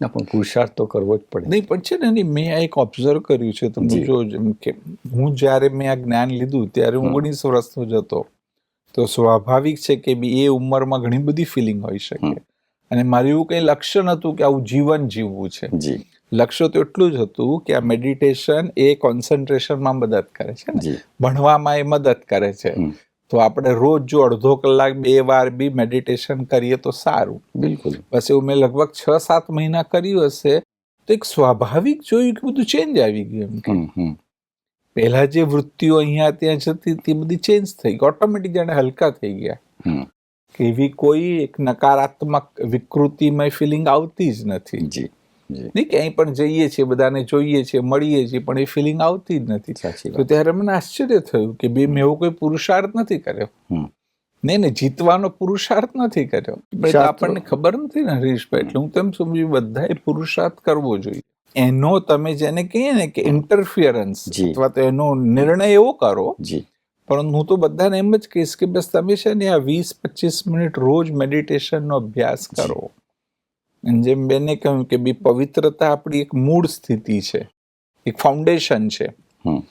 ના પણ પુરુષાર્થ તો કરવો જ પડે. નહીં પણ છે ને નહીં મેં આ એક ઓબ્ઝર્વ કર્યું છે તમે જો. જેમ કે હું જ્યારે મેં આ જ્ઞાન લીધું ત્યારે હું. ઓગણીસ વર્ષનો જ હતો. તો સ્વાભાવિક છે કે એ ઉંમરમાં ઘણી બધી ફિલિંગ હોઈ શકે. અને મારું એવું કંઈ લક્ષ્ય નહોતું કે આવું જીવન જીવવું છે. લક્ષ્ય તો એટલું જ હતું કે આ મેડિટેશન એ કોન્સન્ટ્રેશનમાં મદદ કરે છે ને. ભણવામાં એ મદદ કરે છે. તો આપણે રોજ જો અડધો કલાક બે વાર બી મેડિટેશન કરીએ તો સારું. બિલકુલ. બસ એવું મેં લગભગ છ સાત મહિના કર્યું હશે તો એક સ્વાભાવિક જોયું કે બધું ચેન્જ આવી ગયું પહેલા જે વૃત્તિઓ અહીંયા ત્યાં જતી તે બધી ચેન્જ થઈ ગઈ. ઓટોમેટિક જાણે હલકા થઈ ગયા. એવી કોઈ એક નકારાત્મક વિકૃતિમય ફિલિંગ આવતી જ નથી. જી. નહીં ક્યાંય પણ જઈએ છીએ બધાને જોઈએ છીએ મળીએ છીએ પણ એ ફિલિંગ આવતી જ નથી. તો ત્યારે મને આશ્ચર્ય થયું કે બે મેં એવો કોઈ પુરુષાર્થ નથી કર્યો. નહીં ને જીતવાનો પુરુષાર્થ નથી કર્યો. આપણને ખબર નથી ને હરીશભાઈ એટલે હું તેમ સમજુ બધાએ પુરુષાર્થ કરવો જોઈએ. એનો તમે જેને કહીએ ને કે ઇન્ટરફિયરન્સ અથવા તો એનો નિર્ણય એવો કરો પણ હું તો બધાને એમ જ કહીશ કે બસ તમે છે ને આ વીસ પચીસ મિનિટ રોજ મેડિટેશનનો અભ્યાસ કરો. જેમ બેને કહ્યું કે બી પવિત્રતા આપણી એક મૂળ સ્થિતિ છે, એક ફાઉન્ડેશન છે. હમ.